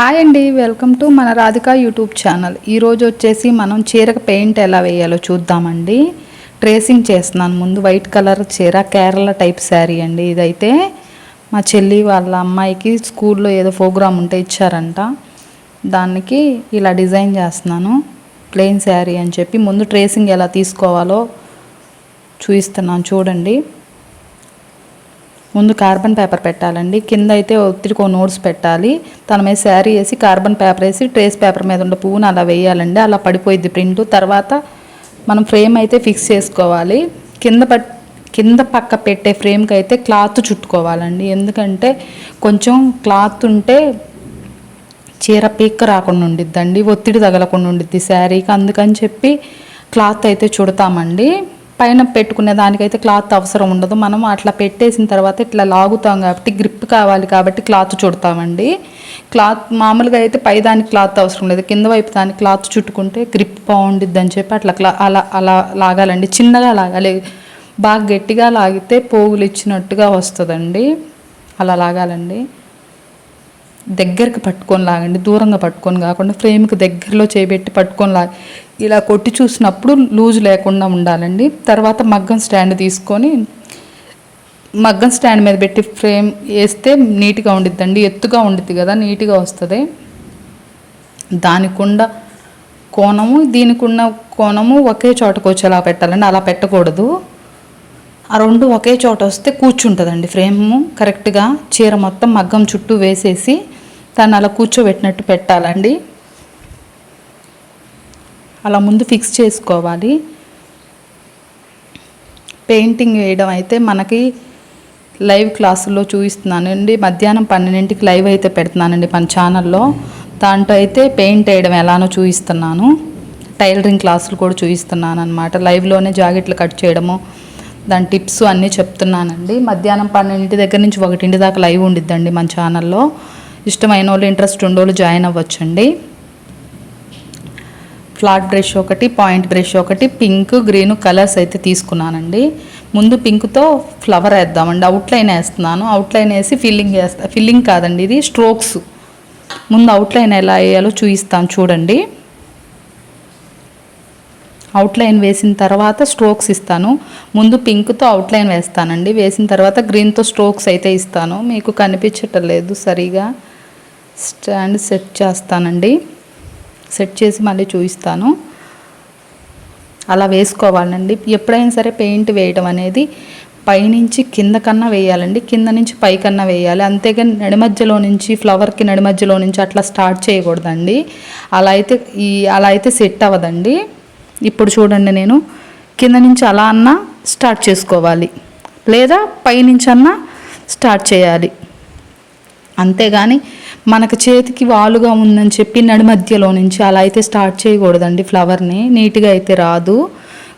Hi అండి welcome to మన Radhika YouTube channel. ఈరోజు వచ్చేసి మనం చీరకు పెయింట్ ఎలా వేయాలో చూద్దామండి. ట్రేసింగ్ చేస్తున్నాను. ముందు వైట్ కలర్ చీర కేరళ టైప్ శారీ అండి ఇదైతే. మా చెల్లి వాళ్ళ అమ్మాయికి స్కూల్లో ఏదో ప్రోగ్రామ్ ఉంటే ఇచ్చారంట. దానికి ఇలా డిజైన్ చేస్తున్నాను. ప్లెయిన్ శారీ అని చెప్పి ముందు ట్రేసింగ్ ఎలా తీసుకోవాలో చూపిస్తున్నాను చూడండి. ముందు కార్బన్ పేపర్ పెట్టాలండి. కింద అయితే ఒత్తిడికో నోట్స్ పెట్టాలి. తన మీద శారీ వేసి కార్బన్ పేపర్ వేసి ట్రేస్ పేపర్ మీద ఉన్న పువ్వును అలా వేయాలండి. అలా పడిపోయిద్ది ప్రింట్. తర్వాత మనం ఫ్రేమ్ అయితే ఫిక్స్ చేసుకోవాలి. కింద పట్ కింద పక్క పెట్టే ఫ్రేమ్కి అయితే క్లాత్ చుట్టుకోవాలండి. ఎందుకంటే కొంచెం క్లాత్ ఉంటే చీర పీక్క రాకుండా ఉండిద్దండి. ఒత్తిడి తగలకుండా ఉండిద్ది శారీకి. అందుకని చెప్పి క్లాత్ అయితే చుడతామండి. పైన పెట్టుకునే దానికైతే క్లాత్ అవసరం ఉండదు. మనం అట్లా పెట్టేసిన తర్వాత ఇట్లా లాగుతాం కాబట్టి గ్రిప్ కావాలి కాబట్టి క్లాత్ చుడతామండి. క్లాత్ మామూలుగా అయితే పై దానికి క్లాత్ అవసరం లేదు. కింద వైపు దానికి క్లాత్ చుట్టుకుంటే గ్రిప్ బాగుండిద్ది అని చెప్పి అట్లా క్లా అలా అలా లాగాలండి. చిన్నగా లాగాలి. బాగా గట్టిగా లాగితే పోగులు ఇచ్చినట్టుగా వస్తుందండి. అలా లాగాలండి. దగ్గరికి పట్టుకొని లాగండి. దూరంగా పట్టుకొని కాకుండా ఫ్రేమ్కి దగ్గరలో చేపెట్టి పట్టుకొని లాగి ఇలా కొట్టి చూసినప్పుడు లూజ్ లేకుండా ఉండాలండి. తర్వాత మగ్గం స్టాండ్ తీసుకొని మగ్గం స్టాండ్ మీద పెట్టి ఫ్రేమ్ వేస్తే నీట్గా ఉండిద్దండి. ఎత్తుగా ఉండిద్ది కదా నీట్గా వస్తుంది. దానికుండా కోణము దీనికున్న కోణము ఒకే చోటకు వచ్చేలా పెట్టాలండి. అలా పెట్టకూడదు. ఆ రెండు ఒకే చోట వస్తే కూర్చుంటుందండి ఫ్రేము. కరెక్ట్గా చీర మొత్తం మగ్గం చుట్టూ వేసేసి దాన్ని అలా కూర్చోబెట్టినట్టు పెట్టాలండి. అలా ముందు ఫిక్స్ చేసుకోవాలి. పెయింటింగ్ వేయడం అయితే మనకి లైవ్ క్లాసుల్లో చూపిస్తున్నానండి. మధ్యాహ్నం పన్నెండింటికి లైవ్ అయితే పెడుతున్నానండి మన ఛానల్లో దాంట్లో అయితే పెయింట్ వేయడం ఎలానో చూపిస్తున్నాను. టైలరింగ్ క్లాసులు కూడా చూపిస్తున్నాను అనమాట లైవ్లోనే జాకెట్లు కట్ చేయడము దాని టిప్స్ అన్నీ చెప్తున్నానండి. మధ్యాహ్నం పన్నెండింటి దగ్గర నుంచి ఒకటింటి దాకా లైవ్ ఉండిద్దండి మన ఛానల్లో ఇష్టమైన వాళ్ళు ఇంట్రెస్ట్ ఉండోళ్ళు జాయిన్ అవ్వచ్చండి. ఫ్లాట్ బ్రష్ ఒకటి పాయింట్ బ్రష్ ఒకటి పింక్ గ్రీన్ కలర్స్ అయితే తీసుకున్నానండి. ముందు పింక్తో ఫ్లవర్ వేద్దామండి. అవుట్లైన్ వేస్తున్నాను. అవుట్లైన్ వేసి ఫిల్లింగ్ వేస్తా ఫిల్లింగ్ కాదండి ఇది స్ట్రోక్స్. ముందు అవుట్లైన్ ఎలా వేయాలో చూపిస్తాను చూడండి. అవుట్లైన్ వేసిన తర్వాత స్ట్రోక్స్ ఇస్తాను. ముందు పింక్తో అవుట్లైన్ వేస్తానండి. వేసిన తర్వాత గ్రీన్తో స్ట్రోక్స్ అయితే ఇస్తాను. మీకు కనిపించటం లేదు సరిగా. స్టాండ్ సెట్ చేస్తానండి. సెట్ చేసి మళ్ళీ చూపిస్తాను అలా వేసుకోవాలండి. ఎప్పుడైనా సరే పెయింట్ వేయడం అనేది పైనుంచి కింద కన్నా వేయాలండి. కింద నుంచి పైకన్నా వేయాలి. అంతేగాని నడిమధ్యలో నుంచి ఫ్లవర్కి నడిమధ్యలో నుంచి అట్లా స్టార్ట్ చేయకూడదండి. అలా అయితే ఈ అలా అయితే సెట్ అవ్వదండి. ఇప్పుడు చూడండి నేను కింద నుంచి అలా అన్నా స్టార్ట్ చేసుకోవాలి. లేదా పైనుంచి అన్నా స్టార్ట్ చేయాలి. అంతేగాని మనకు చేతికి వాలుగా ఉందని చెప్పి నడి మధ్యలో నుంచి అలా అయితే స్టార్ట్ చేయకూడదండి ఫ్లవర్ని నీట్గా అయితే రాదు.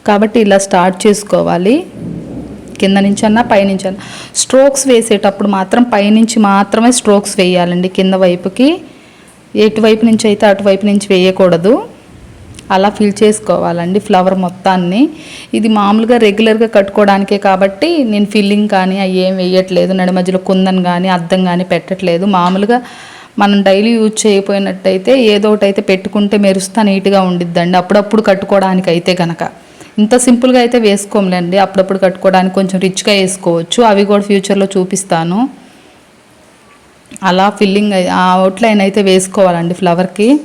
కాబట్టి ఇలా స్టార్ట్ చేసుకోవాలి. కింద నుంచి అన్నా పైనుంచి అన్నా. స్ట్రోక్స్ వేసేటప్పుడు మాత్రం పైనుంచి మాత్రమే స్ట్రోక్స్ వేయాలండి కింద వైపుకి. ఎటువైపు నుంచి అయితే అటువైపు నుంచి వేయకూడదు. అలా ఫిల్ చేసుకోవాలండి ఫ్లవర్ మొత్తాన్ని. ఇది మామూలుగా రెగ్యులర్గా కట్టుకోవడానికే కాబట్టి నేను ఫిల్లింగ్ కానీ అవి ఏం వేయట్లేదు. నడి మధ్యలో కుందన్ కానీ అద్దం కానీ పెట్టట్లేదు. మామూలుగా మనం డైలీ యూజ్ చేయకపోయినట్టయితే ఏదో ఒకటి అయితే పెట్టుకుంటే మెరుస్తా నీట్గా ఉండిద్దండి. అప్పుడప్పుడు కట్టుకోవడానికి అయితే కనుక ఇంత సింపుల్గా అయితే వేసుకోములేండి అప్పుడప్పుడు కట్టుకోవడానికి కొంచెం రిచ్గా వేసుకోవచ్చు. అవి కూడా ఫ్యూచర్లో చూపిస్తాను. అలా ఫిల్లింగ్ ఆ అవుట్లైన్ అయితే వేసుకోవాలండి ఫ్లవర్కి.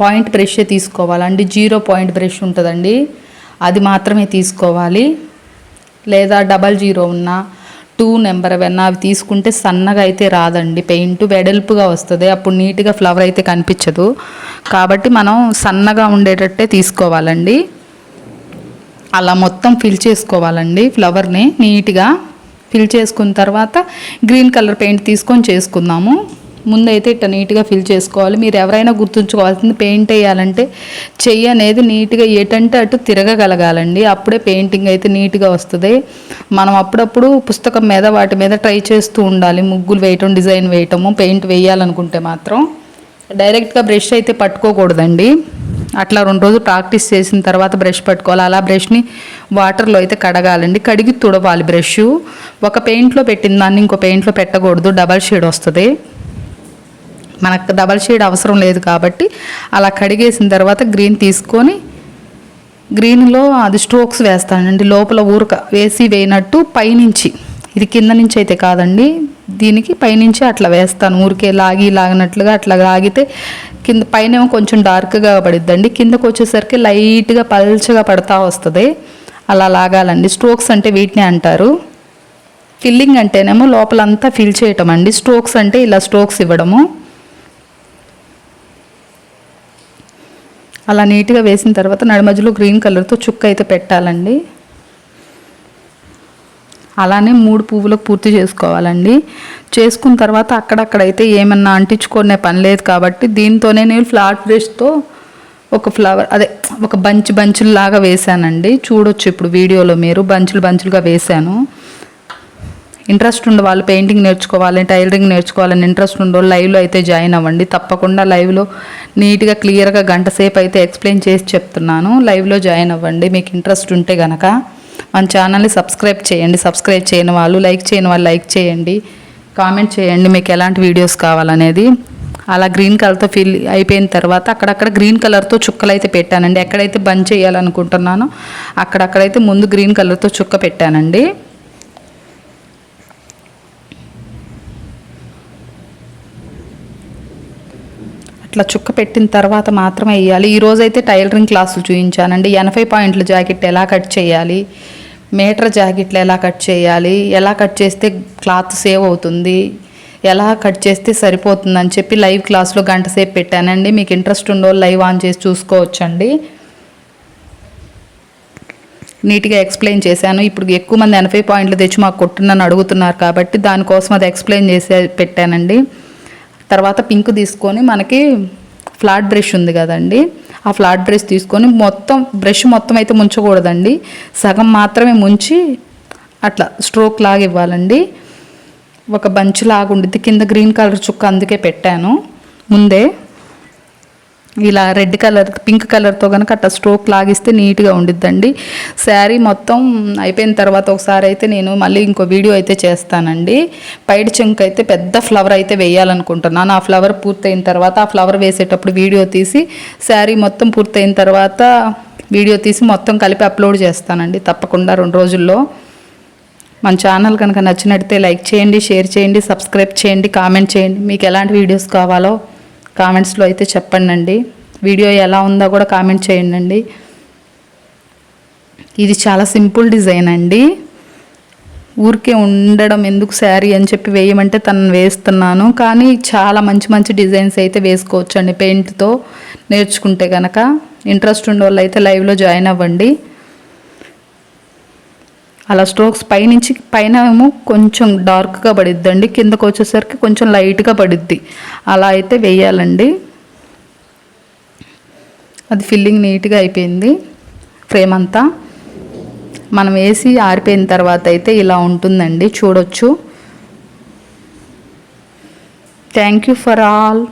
పాయింట్ బ్రష్ తీసుకోవాలండి జీరో పాయింట్ బ్రష్ ఉంటుందండి. అది మాత్రమే తీసుకోవాలి. లేదా డబల్ జీరో ఉన్నా టూ నెంబర్ అవన్నీ అవి తీసుకుంటే సన్నగా అయితే రాదండి. పెయింట్ వెడల్పుగా వస్తుంది. అప్పుడు నీట్గా ఫ్లవర్ అయితే కనిపించదు. కాబట్టి మనం సన్నగా ఉండేటట్టే తీసుకోవాలండి. అలా మొత్తం ఫిల్ చేసుకోవాలండి ఫ్లవర్ని నీట్గా. ఫిల్ చేసుకున్న తర్వాత గ్రీన్ కలర్ పెయింట్ తీసుకొని చేసుకుందాము. ముందైతే ఇట్లా నీట్గా ఫిల్ చేసుకోవాలి. మీరు ఎవరైనా గుర్తుంచుకోవాల్సింది పెయింట్ వేయాలంటే చెయ్యి అనేది నీట్గా ఏటంటే అటు తిరగగలగాలండి. అప్పుడే పెయింటింగ్ అయితే నీట్గా వస్తుంది. మనం అప్పుడప్పుడు పుస్తకం మీద వాటి మీద ట్రై చేస్తూ ఉండాలి. ముగ్గులు వేయటం డిజైన్ వేయటము పెయింట్ వేయాలనుకుంటే మాత్రం. డైరెక్ట్గా బ్రష్ అయితే పట్టుకోకూడదండి. అట్లా రెండు రోజులు ప్రాక్టీస్ చేసిన తర్వాత బ్రష్ పట్టుకోవాలి. అలా బ్రష్ని వాటర్లో అయితే కడగాలండి. కడిగి తుడవాలి బ్రష్. ఒక పెయింట్లో పెట్టిన దాన్ని ఇంకో పెయింట్లో పెట్టకూడదు. డబల్ షేడ్ వస్తుంది. మనకు డబల్ షేడ్ అవసరం లేదు కాబట్టి అలా కడిగేసిన తర్వాత గ్రీన్ తీసుకొని గ్రీన్లో అది స్ట్రోక్స్ వేస్తానండి లోపల ఊరక వేసి వేయనట్టు పైనుంచి. ఇది కింద నుంచి అయితే కాదండి. దీనికి పైనుంచి అట్లా వేస్తాను. ఊరికే లాగి లాగినట్లుగా అట్లా లాగితే కింద పైన కొంచెం డార్క్గా పడిద్దండి. కిందకు వచ్చేసరికి లైట్గా పల్చగా పడతా వస్తుంది. అలా లాగాలండి. స్ట్రోక్స్ అంటే వీటిని అంటారు. ఫిల్లింగ్ అంటేనేమో లోపలంతా ఫిల్ చేయటం అండి. స్ట్రోక్స్ అంటే ఇలా స్ట్రోక్స్ ఇవ్వడము. అలా నీట్గా వేసిన తర్వాత నడిమధ్యలో గ్రీన్ కలర్తో చుక్క అయితే పెట్టాలండి. అలానే మూడు పువ్వులకు పూర్తి చేసుకోవాలండి. చేసుకున్న తర్వాత అక్కడక్కడైతే ఏమన్నా అంటించుకునే పని లేదు కాబట్టి దీంతోనే నేను ఫ్లాట్ బ్రష్తో ఒక ఫ్లవర్ అదే ఒక బంచ్ బంచుల్లాగా వేశానండి. చూడొచ్చు ఇప్పుడు వీడియోలో మీరు బంచులు బంచులుగా వేశాను. ఇంట్రెస్ట్ ఉండే వాళ్ళు పెయింటింగ్ నేర్చుకోవాలి టైలరింగ్ నేర్చుకోవాలని ఇంట్రెస్ట్ ఉండో లైవ్లో అయితే జాయిన్ అవ్వండి. తప్పకుండా లైవ్లో నీట్గా క్లియర్గా గంట సేపు అయితే ఎక్స్ప్లెయిన్ చేసి చెప్తున్నాను. లైవ్లో జాయిన్ అవ్వండి. మీకు ఇంట్రెస్ట్ ఉంటే గనక మన ఛానల్ని సబ్స్క్రైబ్ చేయండి. సబ్స్క్రైబ్ చేయని వాళ్ళు లైక్ చేయని వాళ్ళు లైక్ చేయండి. కామెంట్ చేయండి మీకు ఎలాంటి వీడియోస్ కావాలనేది. అలా గ్రీన్ కలర్తో ఫిల్ అయిపోయిన తర్వాత అక్కడక్కడ గ్రీన్ కలర్తో చుక్కలు అయితే పెట్టానండి. ఎక్కడైతే బంద్ చేయాలనుకుంటున్నానో అక్కడక్కడైతే ముందు గ్రీన్ కలర్తో చుక్క పెట్టానండి. ఇట్లా చుక్క పెట్టిన తర్వాత మాత్రమే వేయాలి. ఈరోజైతే టైలరింగ్ క్లాసులు చూపించానండి ఎనభై పాయింట్ల జాకెట్ ఎలా కట్ చేయాలి? మీటర్ జాకెట్లు ఎలా కట్ చేయాలి? ఎలా కట్ చేస్తే క్లాత్ సేవ్ అవుతుంది? ఎలా కట్ చేస్తే సరిపోతుందని చెప్పి లైవ్ క్లాస్లో గంట సేపు పెట్టానండి. మీకు ఇంట్రెస్ట్ ఉండో లైవ్ ఆన్ చేసి చూసుకోవచ్చండి. నీట్గా ఎక్స్ప్లెయిన్ చేశాను. ఇప్పుడు ఎక్కువ మంది ఎనభై పాయింట్లు తెచ్చి మాకు కొట్టునని అడుగుతున్నారు కాబట్టి దానికోసం అది ఎక్స్ప్లెయిన్ చేసే పెట్టానండి. తర్వాత పింక్ తీసుకొని మనకి ఫ్లాట్ బ్రష్ ఉంది కదండి. ఆ ఫ్లాట్ బ్రష్ తీసుకొని మొత్తం బ్రష్ మొత్తం అయితే ముంచకూడదండి. సగం మాత్రమే ముంచి అట్లా స్ట్రోక్ లాగా ఇవ్వాలండి. ఒక బంచ్ లాగా ఉండిద్ది. కింద గ్రీన్ కలర్ చుక్క అందుకే పెట్టాను. ముందే ఇలా రెడ్ కలర్ పింక్ కలర్తో కనుక అట్లా స్ట్రోక్ లాగిస్తే నీట్గా ఉండిద్దండి. శారీ మొత్తం అయిపోయిన తర్వాత ఒకసారి అయితే నేను మళ్ళీ ఇంకో వీడియో అయితే చేస్తానండి. పైడి చెంక్ అయితే పెద్ద ఫ్లవర్ అయితే వేయాలనుకుంటున్నాను. ఆ ఫ్లవర్ పూర్తయిన తర్వాత ఆ ఫ్లవర్ వేసేటప్పుడు వీడియో తీసి శారీ మొత్తం పూర్తయిన తర్వాత వీడియో తీసి మొత్తం కలిపి అప్లోడ్ చేస్తానండి. తప్పకుండా రెండు రోజుల్లో. మన ఛానల్ కనుక నచ్చినట్టే లైక్ చేయండి షేర్ చేయండి సబ్స్క్రైబ్ చేయండి కామెంట్ చేయండి. మీకు ఎలాంటి వీడియోస్ కావాలో కామెంట్స్లో అయితే చెప్పండి వీడియో ఎలా ఉందో కూడా కామెంట్ చేయండి ఇది చాలా సింపుల్ డిజైన్ అండి. ఊరికే ఉండడం ఎందుకు శారీ అని చెప్పి వేయమంటే తను వేస్తున్నాను. కానీ చాలా మంచి మంచి డిజైన్స్ అయితే వేసుకోవచ్చండి పెయింట్తో నేర్చుకుంటే కనుక ఇంట్రెస్ట్ ఉండే వాళ్ళు అయితే లైవ్లో జాయిన్ అవ్వండి. అలా స్ట్రోక్స్ పైనుంచి పైన ఏమో కొంచెం డార్క్గా పడిద్దండి. కిందకు వచ్చేసరికి కొంచెం లైట్గా పడుద్ది. అలా అయితే వేయాలండి. అది ఫిల్లింగ్ నీట్గా అయిపోయింది. ఫ్రేమ్ అంతా మనం వేసి ఆరిపోయిన తర్వాత అయితే ఇలా ఉంటుందండి. చూడొచ్చు. Thank you for all.